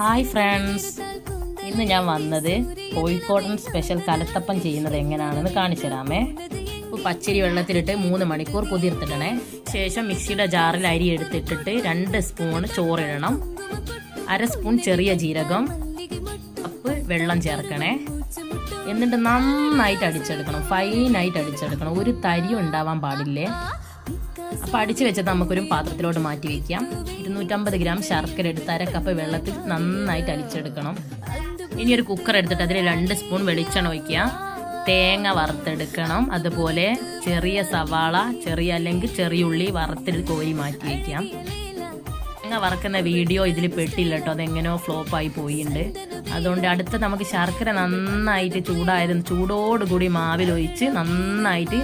Hi friends. ഇന്ന് ഞാൻ വന്നത് കോഴിക്കോടൻ സ്പെഷ്യൽ കലത്തപ്പം ചെയ്യുന്നത് എങ്ങനെയാണെന്ന് കാണിച്ചു തരാമേ. പച്ചരി വെള്ളത്തിലിട്ട് മൂന്ന് മണിക്കൂർ കുതിർത്തിടണേ. ശേഷം മിക്സിയുടെ ജാറിൽ അരി എടുത്തിട്ടിട്ട് രണ്ട് സ്പൂൺ ചോറിടണം. അര സ്പൂൺ ചെറിയ ജീരകം കപ്പ് വെള്ളം ചേർക്കണേ. എന്നിട്ട് നന്നായിട്ട് അടിച്ചെടുക്കണം. ഫൈനായിട്ട് അടിച്ചെടുക്കണം. ഒരു തരി ഉണ്ടാവാൻ പാടില്ലേ? അപ്പോൾ അടിച്ചു വെച്ചത് നമുക്കൊരു പാത്രത്തിലോട്ട് മാറ്റി വെക്കാം. ഇരുന്നൂറ്റമ്പത് ഗ്രാം ശർക്കര എടുത്ത് അര കപ്പ് വെള്ളത്തിൽ നന്നായിട്ട് അടിച്ചെടുക്കണം ഇനി ഒരു കുക്കർ എടുത്തിട്ട് അതിൽ രണ്ട് സ്പൂൺ വെളിച്ചെണ്ണ ഒഴിക്കുക. തേങ്ങ വറുത്തെടുക്കണം. അതുപോലെ ചെറിയ സവാള ചെറിയ അല്ലെങ്കിൽ ചെറിയ ഉള്ളി വറുത്തിട്ട് കോരി മാറ്റി വയ്ക്കാം തേങ്ങ വറക്കുന്ന വീഡിയോ ഇതിൽ പെട്ടില്ല കേട്ടോ. അതെങ്ങനെയോ ഫ്ലോപ്പായി പോയിട്ടുണ്ട് അതുകൊണ്ട് അടുത്ത നമുക്ക് ശർക്കര നന്നായിട്ട് ചൂടായത് ചൂടോടുകൂടി മാവിലൊഴിച്ച് നന്നായിട്ട്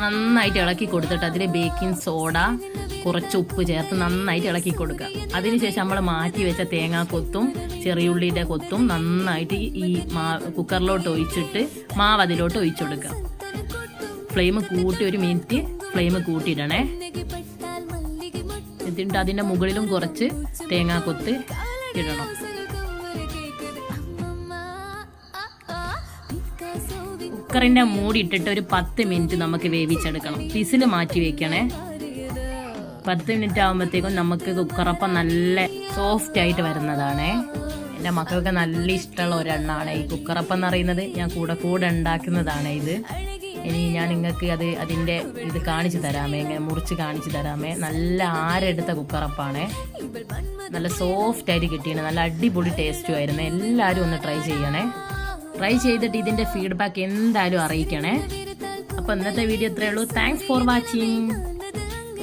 നന്നായിട്ട് ഇളക്കി കൊടുത്തിട്ട് അതിൽ ബേക്കിംഗ് സോഡ കുറച്ച് ഉപ്പ് ചേർത്ത് നന്നായിട്ട് ഇളക്കി കൊടുക്കുക. അതിനുശേഷം നമ്മൾ മാറ്റി വെച്ച തേങ്ങാ കൊത്തും ചെറിയുള്ളിയുടെ കൊത്തും നന്നായിട്ട് ഈ മാ കുക്കറിലോട്ട് ഒഴിച്ചിട്ട് മാവ് അതിലോട്ട് ഒഴിച്ചു കൊടുക്കുക. ഫ്ലെയിം കൂട്ടി ഒരു മിനിറ്റ് ഫ്ലെയിം കൂട്ടിയിടണേ. എന്നിട്ട് അതിന്റെ മുകളിലും കുറച്ച് തേങ്ങാ കൊത്ത് ഇടണം. കുക്കറിന്റെ മൂടി ഇട്ടിട്ട് ഒരു പത്ത് മിനിറ്റ് നമുക്ക് വേവിച്ചെടുക്കണം. വിസിൽ മാറ്റി വെക്കണേ. പത്ത് മിനിറ്റ് ആകുമ്പോഴത്തേക്കും നമുക്ക് കുക്കറപ്പം നല്ല സോഫ്റ്റ് ആയിട്ട് വരുന്നതാണേ. എന്റെ മക്കൾക്ക് നല്ല ഇഷ്ടമുള്ള ഒരെണ്ണമാണ് ഈ കുക്കറപ്പം എന്ന് പറയുന്നത്. ഞാൻ കൂടെ കൂടെ ഉണ്ടാക്കുന്നതാണ് ഇത്. ഇനി ഞാൻ നിങ്ങൾക്ക് അത് അതിന്റെ ഇത് കാണിച്ചു തരാമേ ഇങ്ങനെ മുറിച്ച് കാണിച്ചു തരാമേ. നല്ല ആരെടുത്ത കുക്കറപ്പാണേ. നല്ല സോഫ്റ്റ് ആയിട്ട് കിട്ടിയാണ് നല്ല അടിപൊളി ടേസ്റ്റും ആയിരുന്നു. എല്ലാവരും ഒന്ന് ട്രൈ ചെയ്യണേ. ട്രൈ ചെയ്തിട്ട് ഇതിന്റെ ഫീഡ്ബാക്ക് എന്തായാലും അറിയിക്കണേ. അപ്പൊ ഇന്നത്തെ വീഡിയോ ഇത്രയേ ഉള്ളൂ. Thanks for watching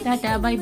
tata bye